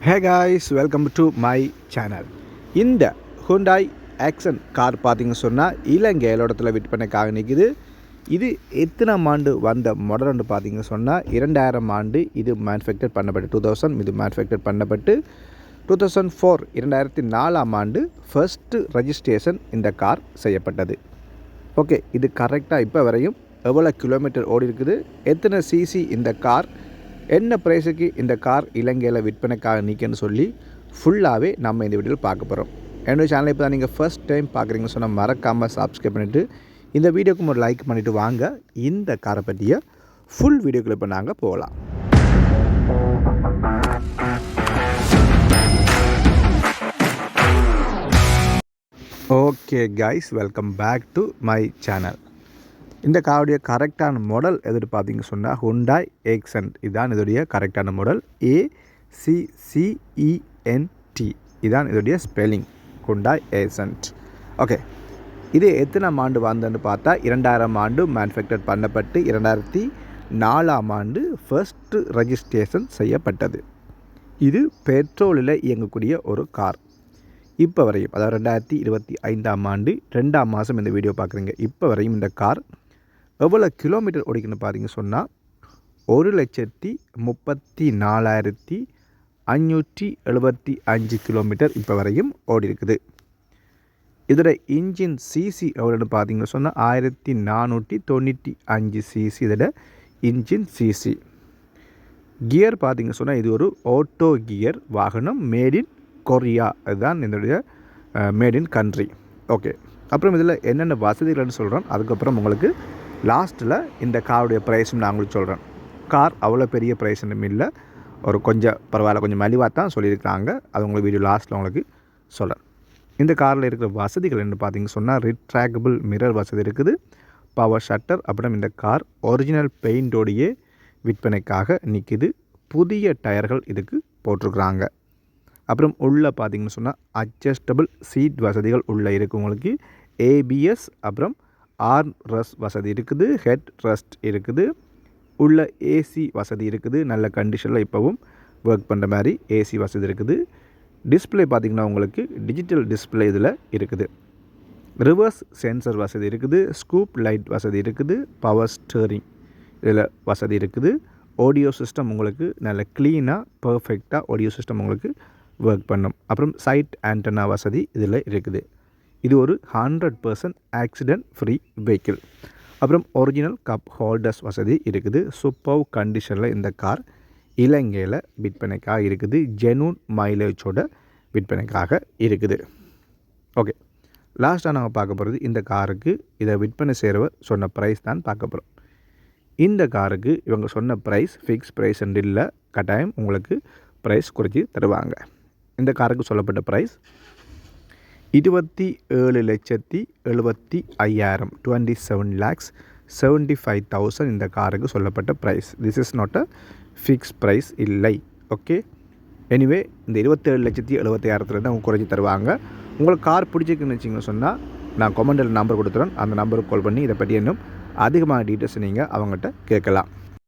Hey guys welcome to my channel இந்த Hyundai Accent car பார்த்தீங்க சொன்னால் இலங்கையில் இடத்துல விற்பனைக்காக நிற்குது இது எத்தனாம் ஆண்டு வந்த மாடல்னு பார்த்தீங்க சொன்னால் இரண்டாயிரம் ஆண்டு இது மேனுஃபேக்சர் பண்ணப்பட்டு டூ தௌசண்ட் இது மேனுஃபேக்சர் பண்ணப்பட்டு டூ தௌசண்ட் ஃபோர் இரண்டாயிரத்தி நாலாம் ஆண்டு ஃபர்ஸ்ட்டு ரெஜிஸ்ட்ரேஷன் இந்த கார் செய்யப்பட்டது. ஓகே இது கரெக்டாக இப்போ வரையும் எவ்வளோ கிலோமீட்டர் ஓடி இருக்குது எத்தனை சிசி இந்த கார் என்ன ப்ரைஸுக்கு இந்த கார் இலங்கையில் விற்பனைக்காக நீக்கன்னு சொல்லி ஃபுல்லாகவே நம்ம இந்த வீடியோவில் பார்க்க போகிறோம் என்னோடய சேனலை இப்போ தான் நீங்கள் ஃபர்ஸ்ட் டைம் பார்க்குறீங்கன்னு சொன்னால் மறக்காமல் சப்ஸ்கிரைப் பண்ணிவிட்டு இந்த வீடியோக்கு ஒரு லைக் பண்ணிவிட்டு வாங்க. இந்த காரை பற்றிய ஃபுல் வீடியோக்குள்ள இப்போ நாங்கள் போகலாம். Okay guys welcome back to my channel இந்த காருடைய கரெக்டான மாடல் எதுன்னு பார்த்தீங்க சொன்னால் ஹுண்டாய் ஏக்சன்ட் இதுதான் இதோடைய கரெக்டான மாடல் ஏசிசிஇஎன்டி இதுதான் இதோடைய ஸ்பெல்லிங் ஹுண்டாய் ஏசன்ட் ஓகே இது எத்தனாம் ஆண்டு வந்ததுன்னு பார்த்தா இரண்டாயிரம் ஆண்டு மேனுஃபேக்சர் பண்ணப்பட்டு இரண்டாயிரத்தி நாலாம் ஆண்டு ஃபர்ஸ்ட்டு ரெஜிஸ்ட்ரேஷன் செய்யப்பட்டது. இது பெட்ரோலில் இயங்கக்கூடிய ஒரு கார் இப்போ வரையும் அதாவது ரெண்டாயிரத்தி இருபத்தி ஐந்தாம் ஆண்டு ரெண்டாம் மாதம் இந்த வீடியோ பார்க்குறீங்க. இப்போ வரையும் இந்த கார் எவ்வளோ கிலோமீட்டர் ஓடிக்கணும் பாருங்க சொன்னால் ஒரு லட்சத்தி முப்பத்தி நாலாயிரத்தி அஞ்சூற்றி எழுபத்தி அஞ்சு கிலோமீட்டர் இப்போ வரையும் ஓடி இருக்குது இதோட இன்ஜின் சிசி எவ்வளோன்னு பார்த்தீங்கன்னு சொன்னால் ஆயிரத்தி நானூற்றி தொண்ணூற்றி அஞ்சு சிசி இதோட இன்ஜின் சிசி கியர் பார்த்திங்க சொன்னால் இது ஒரு ஆட்டோ கியர் வாகனம் மேட் இன் கொரியா அதுதான் என்னுடைய மேட் இன் கண்ட்ரி ஓகே அப்புறம் இதில் என்னென்ன வசதிகள்னு சொல்கிறோம் அதுக்கப்புறம் உங்களுக்கு லாஸ்ட்டில் இந்த காருடைய ப்ரைஸும் நான் உங்களுக்கு சொல்கிறேன் கார் அவ்வளோ பெரிய ப்ரைஸ்னும் இல்லை. ஒரு கொஞ்சம் பரவாயில்ல கொஞ்சம் மலிவாக தான் சொல்லியிருக்கிறாங்க. அது உங்களுக்கு வீடியோ லாஸ்ட்டில் உங்களுக்கு சொல்கிறேன் இந்த காரில் இருக்கிற வசதிகள் என்ன பார்த்தீங்கன்னு சொன்னால் ரிட்ராக்பிள் மிரர் வசதி இருக்குது. பவர் ஷட்டர் அப்புறம் இந்த கார் ஒரிஜினல் பெயிண்டோடையே விற்பனைக்காக நிற்கிது. புதிய டயர்கள் இதுக்கு போட்டிருக்கிறாங்க. அப்புறம் உள்ளே பார்த்தீங்கன்னு சொன்னால் அட்ஜஸ்டபிள் சீட் வசதிகள் உள்ளே இருக்குது உங்களுக்கு. ஏபிஎஸ் அப்புறம் ஆர்ம் ரஸ் வசதி இருக்குது ஹெட் ரஸ்ட் இருக்குது உள்ள ஏசி வசதி இருக்குது நல்ல கண்டிஷனில் இப்போவும் ஒர்க் பண்ணுற மாதிரி ஏசி வசதி இருக்குது. டிஸ்பிளே பார்த்திங்கன்னா உங்களுக்கு டிஜிட்டல் டிஸ்பிளே இதில் இருக்குது. ரிவர்ஸ் சென்சர் வசதி இருக்குது ஸ்கூப் லைட் வசதி இருக்குது பவர் ஸ்டேரிங் இதில் வசதி இருக்குது. ஆடியோ சிஸ்டம் உங்களுக்கு நல்ல க்ளீனாக பர்ஃபெக்டாக ஆடியோ சிஸ்டம் உங்களுக்கு ஒர்க் பண்ணும். அப்புறம் சைட் ஆண்டனா வசதி இதில் இருக்குது. இது ஒரு hundred percent accident free vehicle அப்புறம் ஒரிஜினல் கப் ஹோல்டர்ஸ் வசதி இருக்குது. சூப்பர் கண்டிஷனில் இந்த கார் இலங்கையில் விற்பனைக்காக இருக்குது. ஜெனூன் மைலேஜோட விற்பனைக்காக இருக்குது. ஓகே லாஸ்ட்டாக நாங்கள் பார்க்க போகிறது இந்த காருக்கு இதை விற்பனை செய்கிறவர் சொன்ன ப்ரைஸ் தான் பார்க்க போகிறோம் இந்த காருக்கு இவங்க சொன்ன ப்ரைஸ் ஃபிக்ஸ் ப்ரைஸ் இல்லை கட்டாயம் உங்களுக்கு ப்ரைஸ் குறைச்சி தருவாங்க. இந்த காருக்கு சொல்லப்பட்ட ப்ரைஸ் இருபத்தி ஏழு லட்சத்தி எழுபத்தி ஐயாயிரம் twenty seven lakhs seventy five thousand இந்த காருக்கு சொல்லப்பட்ட price this is not a fix price இல்லை. ஓகே எனிவே இந்த இருபத்தேழு லட்சத்தி எழுபத்தாயிரத்துலேருந்து அவங்க குறைச்சி தருவாங்க. உங்களுக்கு கார் பிடிச்சிருக்குன்னு வச்சிங்கன்னு சொன்னால் நான் கொமெண்டில் நம்பர் கொடுத்துறேன். அந்த நம்பருக்கு கால் பண்ணி இதை பற்றி இன்னும் அதிகமான டீட்டெயில்ஸ் நீங்கள் அவங்ககிட்ட கேட்கலாம்.